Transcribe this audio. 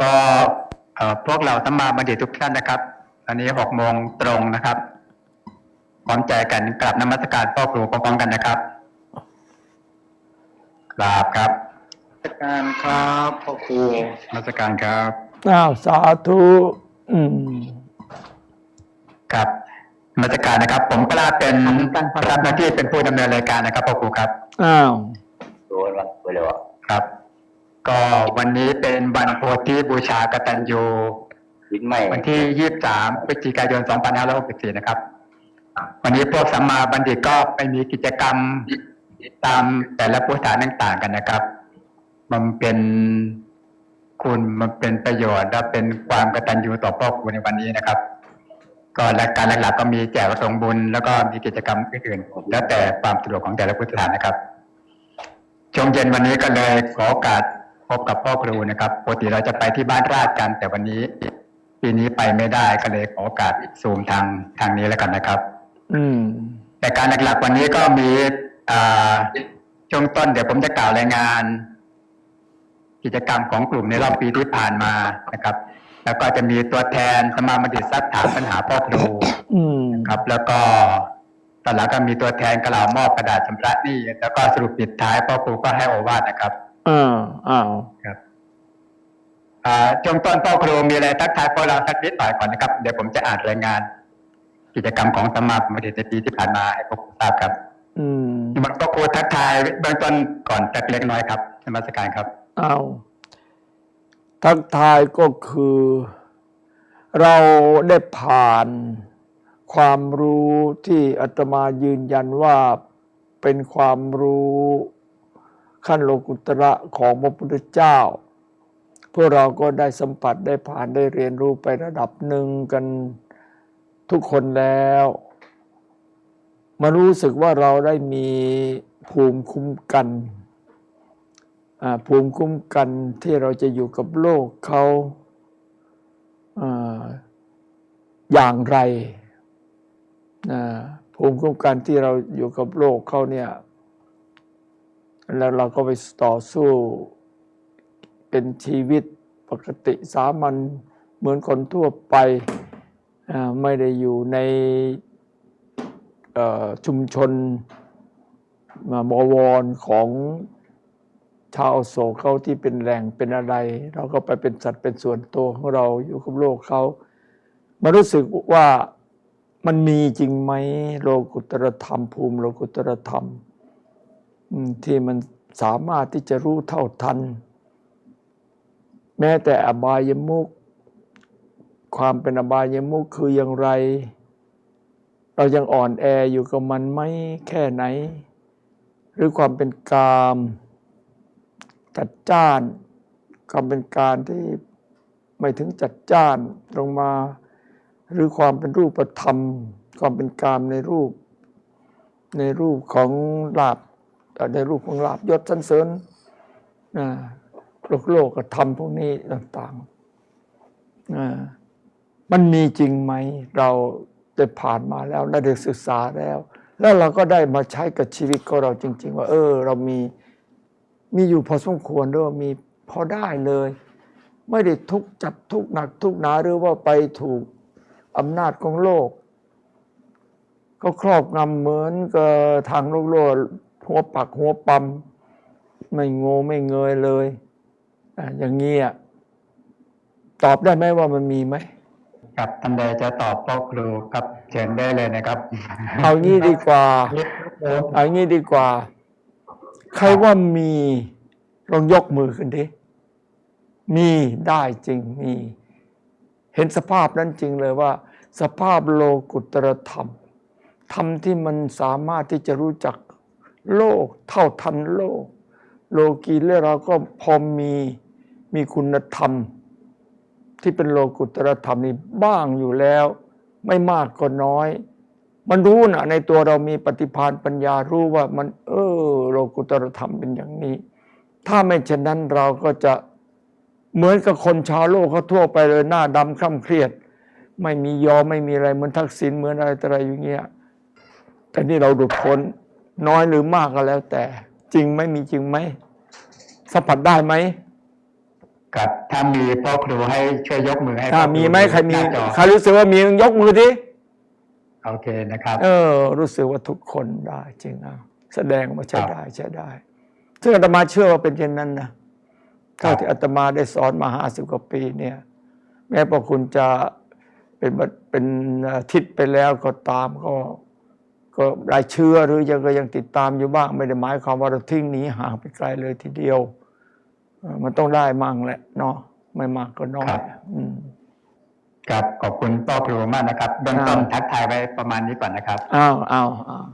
ก็เอ่อพวกเราทั้งมาบัณฑิตทุกท่านนะครับตอนนี้หกโมงตรงนะครับพร้อมใจกันกราบนมัสการพ่อครูพร้อมๆกันนะครับกราบครับราชการครับพ่อครูนมัสการครับอ้าวสาธุอืมครับนมัสการนะครับ ผมก็ลาเป็นรับหน้าที่เป็นผู้ดำเนินรายการนะครับพ่อครูครับอ้าวโดนวันไปเลยวะครับ ก็วันนี้เป็นวันโพธิบูชากตัญญูลิ้นไหมวันที่23พฤศจิกายน2564นะครับ วันนี้พวกสัมมาบัณฑิตก็ไปมีกิจกรรมตามแต่ละพุทธฐานต่างๆกันนะครับ มันเป็นคุณมันเป็นประโยชน์และเป็นความกตัญญูต่อพ่อครูในวันนี้นะครับ ก็หลักการหลักๆก็มีแจกตรงบุญ แล้วก็มีกิจกรรมอื่นๆแล้วแต่ความสะดวกของแต่ละพุทธฐานนะครับช่วงเย็นวันนี้ก็เลยขอโอกาส พบกับพ่อครูนะครับปกติเราจะไปที่บ้านราชกัน แต่วันนี้ปีนี้ไปไม่ได้ก็เลยขอโอกาสซูมทางทางนี้แล้วกันนะครับ อืม แต่การหลักๆวันนี้ก็มีอ่าช่วงต้นเดี๋ยวผมจะกล่าวรายงาน กิจกรรมของกลุ่มในรอบปีที่ผ่านมานะครับ แล้วก็จะมีตัวแทนสมาบัณฑิตซักถามปัญหาพ่อครูอืมครับ แล้วก็ตอนหลังก็มีตัวแทนกล่าวมอบกระดาษชำระหนี้แล้วก็สรุปปิดท้ายพ่อครูก็ให้โอวาทนะครับ อ้าวอ้าวครับอ่าช่วงต้นพ่อครูมีอะไรทักทายพวกเราสักนิดหน่อยก่อนนะครับ เดี๋ยวผมจะอ่านรายงาน กิจกรรมของสมาคมในปีที่ผ่านมาให้พวกครูทราบครับ อืมมันก็ครูทักทายเบื้องต้นก่อนสักเล็กน้อยครับนมัสการครับอ้าวทักทายก็คือ เราได้ผ่านความรู้ที่อาตมายืนยันว่าเป็นความรู้ ขั้นโลกุตระของพระพุทธเจ้า พวกเราก็ได้สัมผัสได้ผ่านได้เรียนรู้ไประดับหนึ่งกันทุกคนแล้ว มารู้สึกว่าเราได้มีภูมิคุ้มกันภูมิคุ้มกันที่เราจะอยู่กับโลกเขาอย่างไรภูมิคุ้มกันที่เราอยู่กับโลกเขาเนี่ย แล้วเราก็ไปต่อสู้เป็นชีวิตปกติสามัญเหมือนคนทั่วไปไม่ได้อยู่ในชุมชนมาบวรของชาวโศกเขาที่เป็นแหล่งเป็นอะไร เราก็ไปเป็นสัตว์เป็นส่วนตัวของเราอยู่กับโลกเขามารู้สึกว่ามันมีจริงไหมโลกุตรธรรมภูมิโลกุตรธรรมอืม ที่มันสามารถที่จะรู้เท่าทัน แม้แต่อบายมุขความเป็นอบายมุขคืออย่างไร เรายังอ่อนแออยู่กับมันไหมแค่ไหน หรือความเป็นกามจัดจ้านความเป็นการที่ไม่ถึงจัดจ้านลงมา หรือความเป็นรูปธรรม ความเป็นกามในรูป ในรูปของลาบ ในรูปของลาบยศสันเสริญนะโลกโลกกธรรมพวกนี้ต่างๆมันมีจริงไหมเราได้ผ่านมาแล้วและได้ศึกษาแล้ว แล้วเราก็ได้มาใช้กับชีวิตของเราจริง ๆ ว่า เออ เรามีมีอยู่พอสมควรด้วยมีพอได้เลย ไม่ได้ทุกจับทุกหนักทุกหนาหรือว่าไปถูกอำนาจของโลก ก็ครอบงำเหมือนกับทางโลกโลก หัวปักหัวปั๊มไม่โง่ไม่เงยเลยอะอย่างนี้อะตอบได้ไหมว่ามันมีไหมครับท่านใดจะตอบพ่อครูครับเชิญได้เลยนะครับ เอางี้ดีกว่า เอางี้ดีกว่า ใครว่ามีลองยกมือขึ้นดิมีได้จริงมี เห็นสภาพนั้นจริงเลยว่า สภาพโลกุตรธรรมธรรมที่มันสามารถที่จะรู้จัก โลกเท่าทันโลก โลกีและเราก็พอมีมีคุณธรรม ที่เป็นโลกุตรธรรมนี่บ้างอยู่แล้ว ไม่มากก็น้อย มันรู้นะในตัวเรามีปฏิภาณปัญญารู้ว่ามัน เออ โลกุตรธรรมเป็นอย่างนี้ ถ้าไม่เช่นนั้นเราก็จะเหมือนกับคนชาวโลกเขาทั่วไปเลยหน้าดำคล่ำเครียด ไม่มียอมไม่มีอะไรเหมือนทักษิณเหมือนอะไรอะไรอย่างเงี้ยแต่นี่เราดุดพ้น น้อยหรือมากก็แล้วแต่ จริงไหมมีจริงไหมสัมผัสได้ไหมครับถ้ามีพ่อครูให้ช่วยยกมือให้ถ้าพ่อมีไหมใครมีหน้าจอใครรู้สึกว่ามียกมือดิโอเคนะครับ เออ รู้สึกว่าทุกคนได้จริงอะแสดงว่าใช้ได้ใช้ได้ ซึ่งอาตมาเชื่อว่าเป็นเช่นนั้นนะเท่าที่อาตมาได้สอนมาห้าสิบกว่าปีเนี่ย แม้พอคุณจะเป็นบัดเป็นทิศไปแล้วก็ตามก็ ก็รายเชื่อหรือยังก็ยังติดตามอยู่บ้าง ไม่ได้หมายความว่าเราทิ้งหนีห่างไปไกลเลยทีเดียวเออมันต้องได้มั่งแหละเนาะไม่มากก็น้อยครับอืมครับขอบคุณพ่อครูมากนะครับเบื้องต้นครับทักทายไว้ประมาณนี้ก่อนนะครับอ้าวอ้าวอ้าว